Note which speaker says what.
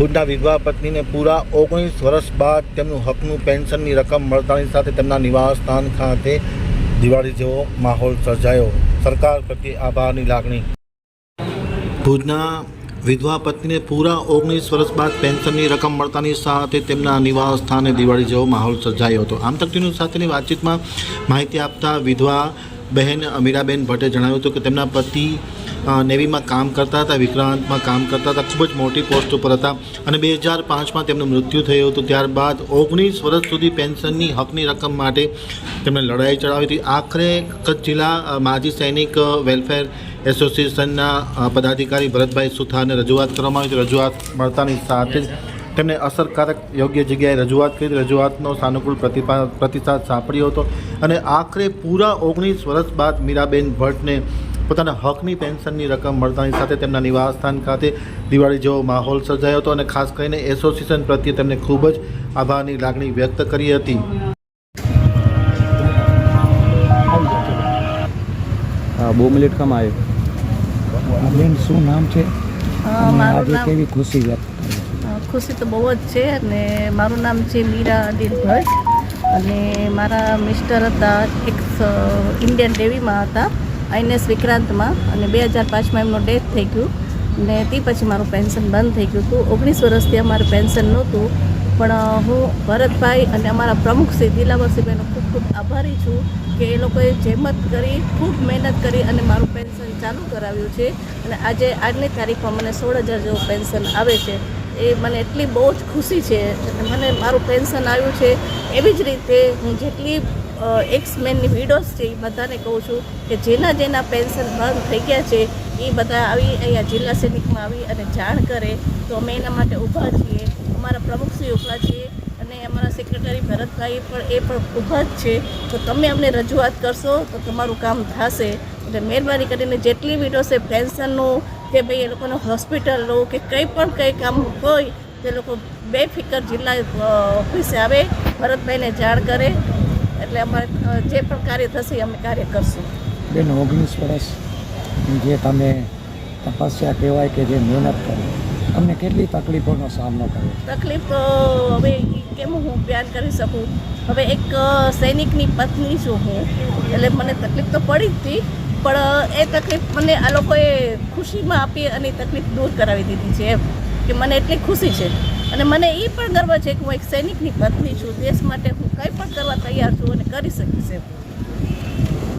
Speaker 1: ભુજના વિધવા પત્નીને પૂરા ઓગણીસ વર્ષ બાદ તેમનું હકનું પેન્શનની રકમ મળતાની સાથે તેમના નિવાસ સ્થાન ખાતે દિવાળી જેવો માહોલ સર્જાયો. સરકાર પ્રત્યે આભારની લાગણી. ભુજના વિધવા પત્નીને પૂરા ઓગણીસ વર્ષ બાદ પેન્શનની રકમ મળતાની સાથે તેમના નિવાસ સ્થાને દિવાળી જેવો માહોલ સર્જાયો હતો. આમ તક સાથેની વાતચીતમાં માહિતી આપતા વિધવા બહેન અમીરાબેન ભટ્ટે જણાવ્યું હતું કે તેમના પતિ નેવીમાં કામ કરતા હતા, વિક્રાંતમાં કામ કરતા હતા. ખૂબ જ મોટી પોસ્ટ ઉપર હતા. અને બે હજાર પાંચમાં તેમનું મૃત્યુ થયું હતું. ત્યારબાદ ઓગણીસ વર્ષ સુધી પેન્શનની હકની રકમ માટે તેમણે લડાઈ ચડાવી હતી. આખરે કચ્છ જિલ્લા માજી સૈનિક વેલફેર એસોસિએશનના પદાધિકારી ભરતભાઈ સુથારને રજૂઆત કરવામાં આવી હતી. રજૂઆત મળતાની સાથે જ તેમણે અસરકારક યોગ્ય જગ્યાએ રજૂઆત કરી. રજૂઆતનો સાનુકૂળ પ્રતિસાદ સાંપડ્યો હતો. અને આખરે પૂરા ઓગણીસ વર્ષ બાદ મીરાબેન ભટ્ટને પોતાના હકની પેન્શનની રકમ મળતાની સાથે તેમના નિવાસસ્થાન ખાતે દિવાળી જેવો માહોલ સર્જાયો હતો અને ખાસ કરીને એસોસિએશન પ્રત્યે તેમને ખૂબ જ આભારની લાગણી વ્યક્ત કરી હતી.
Speaker 2: હા બહુ મિનિટ કમ આવ્યો
Speaker 3: બેન શું નામ છે? આજે
Speaker 4: નામ
Speaker 3: કેવી ખુશી વ્યક્ત
Speaker 4: ખુશી તો બહુ જ છે અને મારું નામ છે મીરા અનિલ ભટ્ટ અને મારા મિસ્ટર હતા એક ઇન્ડિયન નેવીમાં હતા. આઈએનએસ વિક્રાંતમાં અને બે હજાર પાંચમાં એમનો ડેથ થઈ ગયું. ને તે પછી મારું પેન્શન બંધ થઈ ગયું હતું. ઓગણીસ વર્ષથી અમારું પેન્શન નહોતું. પણ હું ભરતભાઈ અને અમારા પ્રમુખ શ્રી દિલાવરસિંહભાઈનો ખૂબ ખૂબ આભારી છું કે એ લોકોએ જેમત કરી, ખૂબ મહેનત કરી અને મારું પેન્શન ચાલુ કરાવ્યું છે. અને આજે આજની તારીખમાં મને સોળ હજાર જેવું પેન્શન આવે છે. એ મને એટલી બહુ જ ખુશી છે. મને મારું પેન્શન આવ્યું છે. એવી જ રીતે હું જેટલી એક્સ મેનની વિડોઝ છે, એ બધાને કહું છું કે જેના જેના પેન્શન બંધ થઈ ગયા છે, એ બધા આવી અહીંયા જિલ્લા સૈનિકમાં આવી અને જાણ કરે. તો અમે એના માટે ઊભા છીએ. અમારા પ્રમુખશ્રી ઊભા છીએ અને અમારા સેક્રેટરી ભરતભાઈ પણ એ પણ ઊભા જ છે. તો તમે અમને રજૂઆત કરશો તો તમારું કામ થશે. એટલે મહેરબાની કરીને જેટલી વિડોસે પેન્શનનું કે ભાઈ એ લોકોને હોસ્પિટલનું કે કંઈ પણ કંઈ કામ હોય, તે લોકો બેફિકર જિલ્લા ઓફિસે આવે, ભરતભાઈને જાણ કરે. એટલે અમારે જે પણ કાર્ય થશે અમે કાર્ય કરશું.
Speaker 3: બેન ઓગણીસ વર્ષ જે તમે તપસ્યા કહેવાય કે જે મહેનત કરી તમને કેટલી તકલીફોનો સામનો કર્યો?
Speaker 4: તકલીફ તો હવે કેમ હું પ્યાર કરી શકું? હવે એક સૈનિકની પત્ની છું હું એટલે મને તકલીફ તો પડી જ હતી પણ એ તકલીફ મને આ લોકોએ ખુશીમાં આપી અને તકલીફ દૂર કરાવી દીધી છે એમ કે મને એટલી ખુશી છે. અને મને એ પણ ગર્વ છે કે હું એક સૈનિકની પત્ની છું. દેશ માટે હું કંઈ પણ કરવા તૈયાર છું અને કરી શકીશ એમ.